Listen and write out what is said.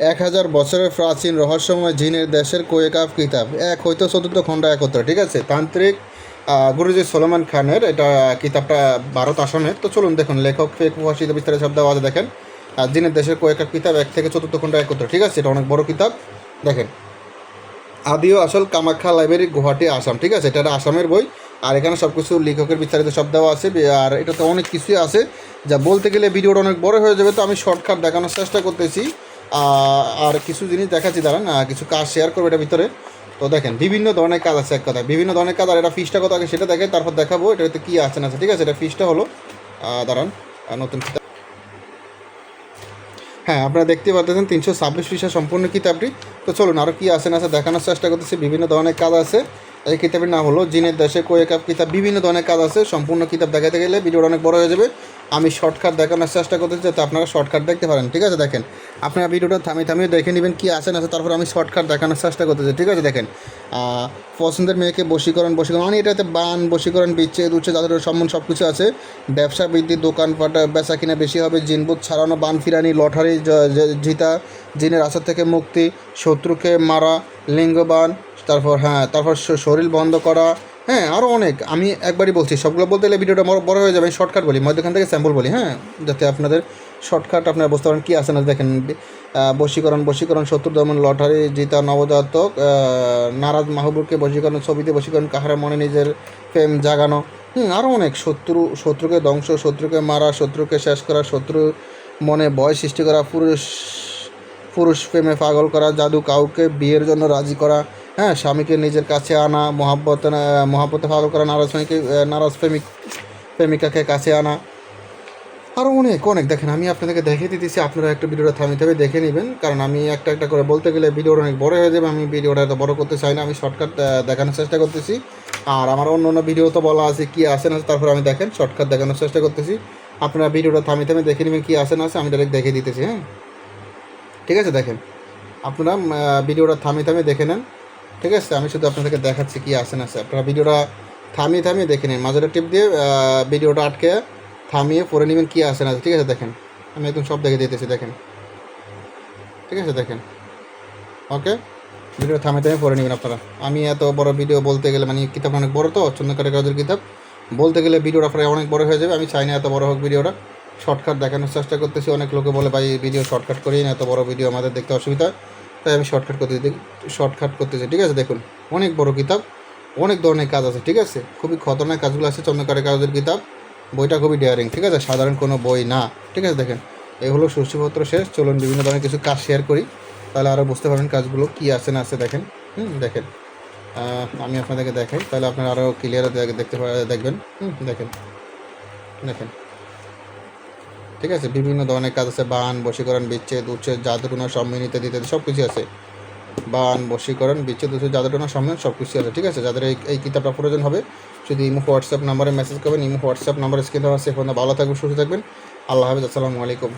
এক হাজার বছরের প্রাচীন রহস্যময় জিনের দেশের কোয়েকাফ কিতাব। এক হয়তো চতুর্থ খণ্ড একত্র, ঠিক আছে? তান্ত্রিক গুরুজি সোলোমান খানের এটা কিতাবটা ভারত আসামের তো চলুন দেখুন, লেখক ফেক ভাষিত বিস্তারিত শব্দ আওয়াজে দেখেন। আর জিনের দেশের কোয়েকাফ কিতাব, এক থেকে চতুর্থ খণ্ড একত্র, ঠিক আছে? এটা অনেক বড় কিতাব। দেখেন, আদিও আসল কামাখ্যা লাইব্রেরি গুয়াহাটি, আসাম, ঠিক আছে? এটা আসামের বই। আর এখানে সব কিছু লেখকের বিস্তারিত দেওয়া আছে। আর এটাতে অনেক কিছুই আছে। যা বলতে গেলে ভিডিওটা অনেক বড় হয়ে যাবে, তো আমি শর্টকাট দেখানোর চেষ্টা করতেছি। আর কিছু জিনিস দেখাচ্ছি, দাঁড়ান কিছু কাজ শেয়ার করব এটার ভিতরে। তো দেখেন, বিভিন্ন ধরনের কাজ আছে এক কথা বিভিন্ন ধরনের কাজ, আর এটা ফিসটা কত আগে সেটা দেখে তারপর দেখাবো এটাতে কী আছে না আছে। ঠিক আছে, এটা ফিসটা হলো দাঁড়ান নতুন হ্যাঁ আপনারা দেখতে পাচ্ছেন তিনশো ছাব্বিশ পৃষ্ঠা সম্পূর্ণ কিতাবটি। তো চলুন আরও কী আছে না আছে দেখানোর চেষ্টা করতেছি। বিভিন্ন ধরনের কাজ আছে। এই কিতাবের নাম হলো জিনের দেশে কোয়েকাপ কিতাব। বিভিন্ন ধরনের কাজ আছে। সম্পূর্ণ কিতাব দেখাতে গেলে ভিডিওটা অনেক বড় হয়ে যাবে। আমি শর্টকাট দেখানোর চেষ্টা করতেছি যাতে আপনারা শর্টকাট দেখতে পারেন, ঠিক আছে? দেখেন, আপনারা ভিডিওটা থামিয়ে থামিয়ে দেখে নেবেন কী আছে, না আছে, তারপর আমি শর্টকাট দেখানোর চেষ্টা করতেছি, ঠিক আছে? দেখেন পছন্দের মেয়েকে বশীকরণ বশীকরণ মানে এটাতে বান, বশীকরণ, বিচ্ছেদ, উচ্ছেদ, যাদের সম্মান সব কিছু আছে, ব্যবসা বৃদ্ধি, দোকানপাট বেচা কিনা বেশি হবে জিনবুত ছাড়ানো, বান ফিরানি, লটারি জিতা, জিনের আসর থেকে মুক্তি, শত্রুকে মারা, লিঙ্গবান, তারপর হ্যাঁ তারপর শরীর বন্ধ করা হ্যাঁ আরও অনেক। আমি একবারই বলছি, সবগুলো বলতে গেলে ভিডিওটা বড় হয়ে যাবে। শর্টকাট বলি। মধ্যখান থেকে স্যাম্পল বলি হ্যাঁ? যাতে আপনাদের শর্টকাট আপনারা বুঝতে পারেন কী আছে না দেখেন বশীকরণ বশীকরণ শত্রু দমন, লটারি, জিতা, নবজাতক নারাজ মাহবুবকে বশীকরণ ছবিতে বশীকরণ, কাহারা মনে নিজের প্রেম জাগানো। হুম আরও অনেক। শত্রু শত্রুকে ধ্বংস, শত্রুকে মারা, শত্রুকে শেষ করা, শত্রু মনে ভয় সৃষ্টি করা, পুরুষ পুরুষ প্রেমে পাগল করা, জাদু কাউকে বিয়ের জন্য রাজি করা হ্যাঁ স্বামীকে নিজের কাছে আনা, মহাব্বত মহাব্বতে পাগল করা, নারাজ প্রেমিকে নারাজ প্রেমিক প্রেমিকাকে কাছে আনা। আরও অনেক অনেক। দেখেন, আমি আপনাদেরকে দেখিয়ে দিতেছি, আপনারা একটা ভিডিওটা থামিতে হবে, দেখে নেবেন। কারণ আমি একটা একটা করে বলতে গেলে ভিডিওটা অনেক বড় হয়ে যাবে, আমি ভিডিওটা এত বড় করতে চাই না, আমি শর্টকাট দেখানোর চেষ্টা করতেছি। আর আমার অন্য অন্য ভিডিও তো বলা আছে, কী আসে না তারপর আমি দেখেন, শর্টকাট দেখানোর চেষ্টা করতেছি। আপনারা ভিডিওটা থামিয়ে থামিয়ে দেখে নেবেন কি আছে না আছে, আমি ডাইরেক্ট দেখে দিতেছি হ্যাঁ? ঠিক আছে, দেখেন। আপনারা ভিডিওটা থামিয়ে থামিয়ে দেখে নেন। ঠিক আছে? আমি শুধু আপনাদেরকে দেখাচ্ছি কি আছে না আছে। আপনারা ভিডিওটা থামিয়ে থামিয়ে দেখে নিন। মাঝের টিপ দিয়ে ভিডিওটা আটকে থামিয়ে পরে নেবেন কী আছে না ঠিক আছে, দেখেন। আমি একদম সব দেখে দিতেছি, দেখেন। ঠিক আছে, দেখেন। ওকে? ভিডিও থামিয়ে থামিয়ে পরে নেবেন আপনারা। আমি এত বড় ভিডিও বলতে গেলে মানে কিতাব অনেক বড় তো চন্দ্রকারের কাজের কিতাব। বলতে গেলে ভিডিওটা আপনার অনেক বড় হয়ে যাবে। আমি চাই না এত বড় হোক ভিডিওটা। শর্টকাট দেখানোর চেষ্টা করতেছি। অনেক লোকে বলে, ভাই, ভিডিও শর্টকাট করি না, এত বড় ভিডিও আমাদের দেখতে অসুবিধা। তাই আমি শর্টকাট করতে শর্টকাট করতেছি ঠিক আছে? দেখুন, অনেক বড় কিতাব, অনেক ধরনের কাজ আছে, ঠিক আছে? খুবই খতরনাক কাজগুলো আছে চন্দ্রকারের কাজের কিতাব, বইটা খুবই ডেয়ারিং ঠিক আছে? সাধারণ কোনো বই না, ঠিক আছে? দেখেন, এই হলো সূচিপত্র শেষ, চলুন বিভিন্ন ধরনের কিছু কাজ শেয়ার করি, তাহলে আরও বুঝতে পারবেন কাজগুলো কী আছে, না আছে, দেখেন, হুম, দেখেন আমি আপনাদেরকে দেখাই, তাহলে আপনারা আরও ক্লিয়ার দেখতে দেখবেন, হুম, দেখেন দেখেন। ঠিক আছে? বিভিন্ন ধরনের কাজ আছে, বান, বশীকরণ, বিচ্ছেদ, উচ্ছেদ জাদুটনা সম্মিলিত ইত্যাদি সব কিছু আছে। বান, বশীকরণ, বিচ্ছেদ, উচ্ছেদ জাদুটনা সম্মিলন সব কিছু আছে, ঠিক আছে? যাদের এই এই কিতাবটা প্রয়োজন হবে যদি ইমো, হোয়াটসঅ্যাপ নাম্বারে মেসেজ করবেন, ইমো, হোয়াটসঅ্যাপ নাম্বার স্ক্রিন আছে, এখন ভালো থাকবেন, সুস্থ থাকবেন। আল্লাহ হাফিজ, আসসালামু আলাইকুম।